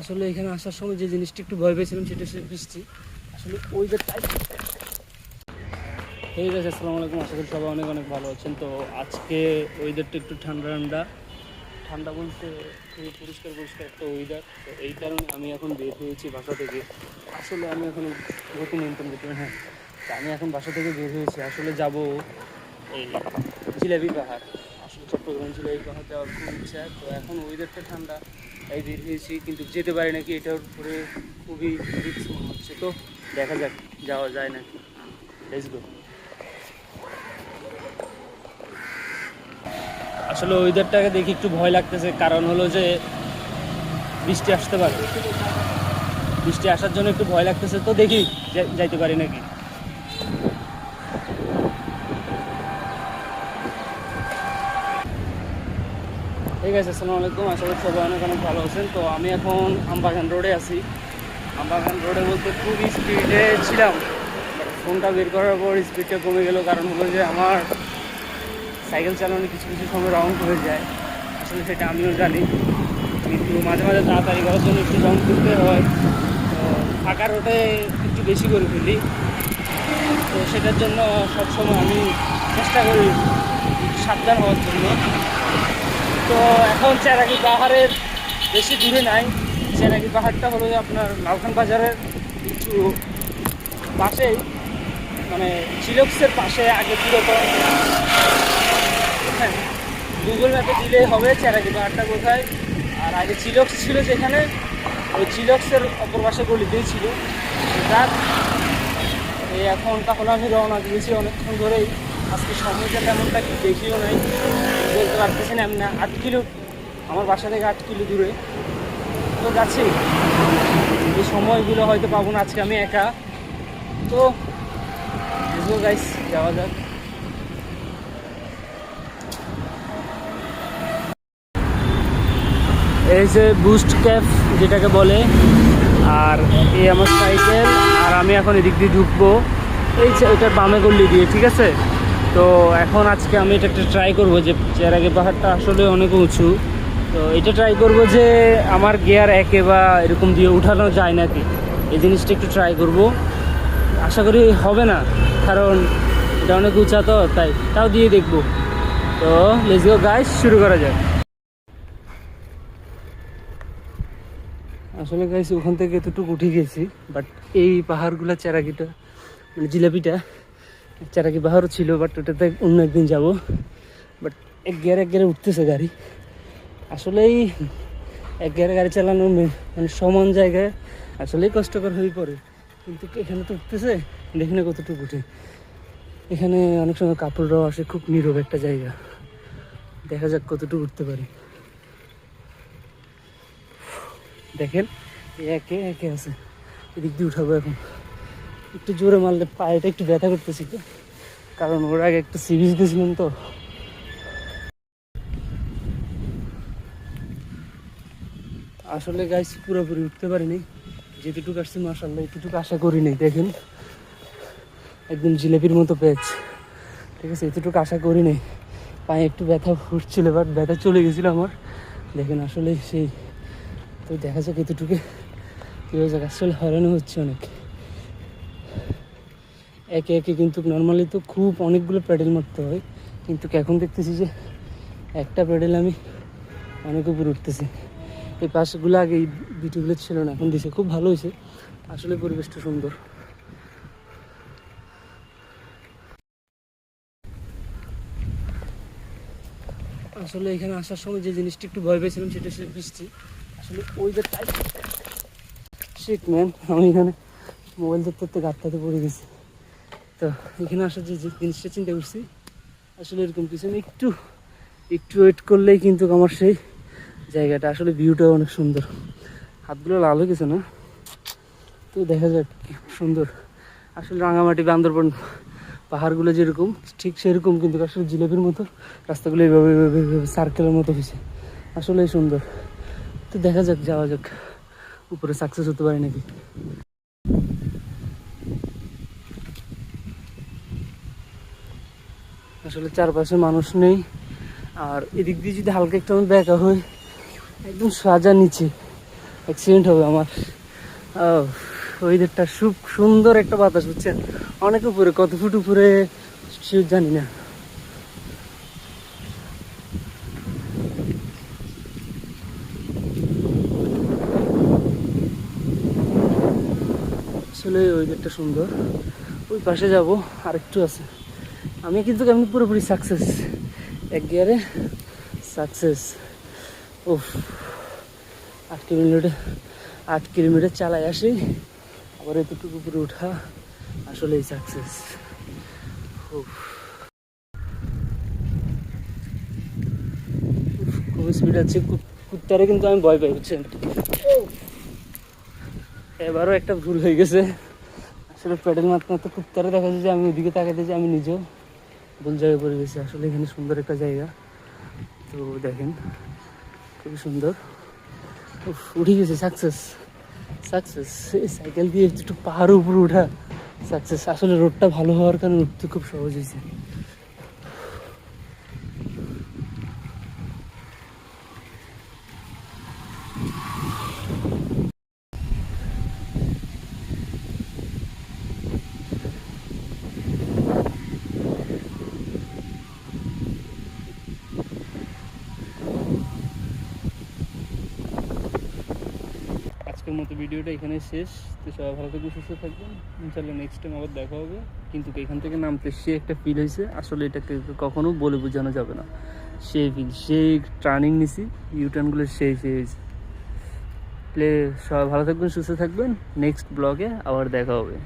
আসলে এখানে আসার সময় যে জিনিসটি একটু ভয় পেয়েছিলাম সেটা হচ্ছে বৃষ্টি। আসলে ওয়েদারটাই ঠিক আছে আসসালামু আলাইকুম। আশা করি সবাই অনেক অনেক ভালো আছেন। তো আজকে ওয়েদারটা একটু ঠান্ডা ঠান্ডা। ঠান্ডা বলতে খুবই পরিষ্কার পরিষ্কার একটা ওয়েদার তো এই কারণে আমি এখন বের হয়েছি বাসা থেকে। আসলে আমি এখন গতি নিয়ন্ত্রণ করতে হ্যাঁ আমি এখন বাসা থেকে বের হয়েছি। আসলে যাব এই জিলাপি পাহাড়। চট্টগ্রাম জিলাপি পাহাড় যাওয়ার খুব ইচ্ছা। তো এখন ওয়েদারটা ঠান্ডা, তাই বের হয়েছি, কিন্তু যেতে পারি নাকি এটার উপরে খুবই রিস্ক মনে হচ্ছে। তো দেখা যাক, যাওয়া যায় নাকি। লেটস গো আসলে ওয়েদারটাকে দেখি একটু ভয় লাগতেছে, কারণ হলো যে বৃষ্টি আসতে পারে। বৃষ্টি আসার জন্য একটু ভয় লাগতেছে, তো দেখি যাইতে পারি নাকি। ঠিক আছে, আসসালামু আলাইকুম। আশা করি সবাই অনেক অনেক ভালো আছেন। তো আমি এখন আমবাগান রোডে আছি। আমবাগান রোডে বলতে খুব স্পিডে ছিলাম। ফোনটা বের করার পর স্পিডটা কমে গেল, কারণ হলো যে আমার সাইকেল চালানো কিছু কিছু সময় রাউন্ড হয়ে যায়। আসলে সেটা আমিও জানি। কিন্তু মাঝে মাঝে তাড়াতাড়ি করার জন্য একটু রাউন্ড করতে হয়। তো ফাঁকা রোডে একটু বেশি করে ফেলি। তো সেটার জন্য সবসময় আমি চেষ্টা করি সাবধান হওয়ার জন্য। তো এখন চেরাকি পাহাড়ের বেশি দূরে নাই। চেরাকি পাহাড়টা হলো আপনার লালখান বাজারের একটু পাশেই। মানে চিলক্সের পাশে আগে ছিল হ্যাঁ গুগল ম্যাপে দিলে হবে চেরাকি পাহাড়টা কোথায়। আর আগে চিলক্স ছিল যেখানে, ওই চিলক্সের অপর পাশে গলিতেই ছিল। যাক এই এখন তাহলে আমি রওনা দিয়েছি অনেকক্ষণ ধরেই। আজকে সময়টা তেমনটা দেখিও নাই। বলতে পারতেছি না এমনি আট কিলো, আমার বাসা থেকে আট কিলো দূরে। তো যাচ্ছি। এই সময়গুলো হয়তো পাবো না, আজকে আমি একা। তো গাইস যাওয়া যাক। এই যে বুস্ট ক্যাফ যেটাকে বলে, আর এই আমার সাইকেল আর আমি এখন এদিক দিয়ে ঢুকবো। এই যে এটার বামে গল্লি দিয়ে, ঠিক আছে? তো এখন আজকে আমি এটা একটা ট্রাই করব যে চেরাগে পাহাড়টা আসলে অনেক উঁচু। তো এটা ট্রাই করব যে আমার গিয়ার একে বা এরকম দিয়ে উঠানো যায় নাকি। এই জিনিসটা একটু ট্রাই করব। আশা করি হবে না, কারণ এটা অনেক উঁচা তো, তাই তাও দিয়ে দেখব। তো লেটস গো গাইস শুরু করা যায় আসলে গাইছি ওখান থেকে এতটুকু উঠে গেছি বাট এই পাহাড়গুলা চেরাকিটা মানে জিলাপিটা চেরাকি বাহারও ছিল বাট ওটাতে অন্য একদিন যাব। বাট এক গিয়ারে এক গিয়ারে উঠতেছে গাড়ি। আসলেই এক গিয়ারে গাড়ি চালানো মানে সমান জায়গায় আসলেই কষ্টকর হয়ে পড়ে। কিন্তু এখানে তো উঠতেছে, দেখি না কতটুকু উঠে। এখানে অনেক সময় কাপড়রাও আসে, খুব নীরব একটা জায়গা। দেখা যাক কতটুকু উঠতে পারি। দেখেন, একে একে আছে। এদিক দিয়ে উঠাবো এখন। একটু জোরে মারলে পায়েটা একটু ব্যথা করতেছি তো। কারণ ওর আগে একটু সিরিজ দিয়েছিলাম তো। আসলে গাছ পুরোপুরি উঠতে পারিনি। যেটুকু আসছি মাসাল্লাহ এতটুকু আশা করিনি দেখেন। একদম জিলেপির মতো পেয়েছ ঠিক আছে, এতটুকু আশা করিনি পায়ে একটু ব্যথা উঠছিল বাট ব্যথা চলে গেছিল আমার। দেখেন, আসলে সেই তো দেখা যাক এতটুকু। কী যাক, আসলে হয়রানি হচ্ছে অনেক। একে একে কিন্তু নর্মালি তো খুব অনেকগুলো প্যাডেল মারতে হয়। কিন্তু এখন দেখতেছি যে একটা প্যাডেল আমি অনেক উপরে উঠতেছি। এই পাশগুলো আগে এই বিটিগুলো ছিল না, এখন দিছে। খুব ভালো হয়েছে। আসলে পরিবেশটা সুন্দর। আসলে এখানে আসার সময় যে জিনিসটা একটু ভয় পেয়েছিলাম সেটা হচ্ছে বৃষ্টি আসলে ওয়েদারটাই শিট ম্যান আমি এখানে মোবাইল ধরতে ধরতে গাড়টাতে পড়ে গেছি। তো, এখানে আসার যে জিনিসটা চিন্তা করছি, আসলে এরকম কিছু না, একটু একটু ওয়েট করলেই কিন্তু আমার সেই জায়গাটা, আসলে ভিউটাও অনেক সুন্দর। হাতগুলো লাল হয়ে গেছে না? তো দেখা যাক সুন্দর। আসলে রাঙামাটি, বান্দরবন পাহাড়গুলো যেরকম, ঠিক সেরকম কিন্তু আসলে জিলেপির মতো, রাস্তাগুলো এইভাবে এইভাবে এইভাবে সার্কেলের মতো হয়েছে। আসলেই সুন্দর। তো দেখা যাক, যাওয়া যাক। উপরে সাকসেস হতে পারে নাকি? আসলে চারপাশে মানুষ নেই। আর এদিক দিয়ে যদি হালকা একটু আমি ব্যাকা হই একদম সাজা নিচে অ্যাক্সিডেন্ট হবে আমার। ওয়েদারটা খুব সুন্দর একটা বাতাস বুঝছেন অনেক উপরে, কত ফুট উপরে জানি না। আসলে ওয়েদারটা সুন্দর। ওই পাশে যাব আর একটু আছে। আমি কিন্তু আমি পুরোপুরি সাকসেস এক গিয়ারে সাকসেস উফ, আট কিলোমিটার আট কিলোমিটার চালাই আসি। আবার এতটুকু উপরে ওঠা আসলেই সাকসেস খুব স্পিড আছে। কুত্তারে কিন্তু আমি ভয় পাই, বুঝছেন? এবারও একটা ভুল হয়ে গেছে। আসলে প্যাডেল মারতে মারতে কুত্তারে দেখা যায় যে আমি ওইদিকে তাকাতে যে আমি নিজেও। ভুল জায়গায় পড়ে গেছি আসলে এখানে সুন্দর একটা জায়গা। তো দেখেন, খুবই সুন্দর। উঠে গেছে সাকসেস সাকসেস এই সাইকেল দিয়ে একটু পাহাড়ের উপরে উঠা। সাকসেস আসলে রোডটা ভালো হওয়ার কারণে উঠতে খুব সহজ হয়েছে। আজকের মতো ভিডিওটা এখানে শেষ। তো সবাই ভালো থাকবেন, সুস্থ থাকবেন। ইনশাল্লাহ নেক্সট টাইম আবার দেখা হবে। কিন্তু এখান থেকে নামতে সে একটা ফিল হয়েছে। আসলে এটাকে কখনো বলে বোঝানো যাবে না। সে ফিল সে টার্নিং নিছি ইউটার্নগুলো সেই সেই হয়েছে। প্লে সবাই ভালো থাকবেন, সুস্থ থাকবেন। নেক্সট ব্লগে আবার দেখা হবে।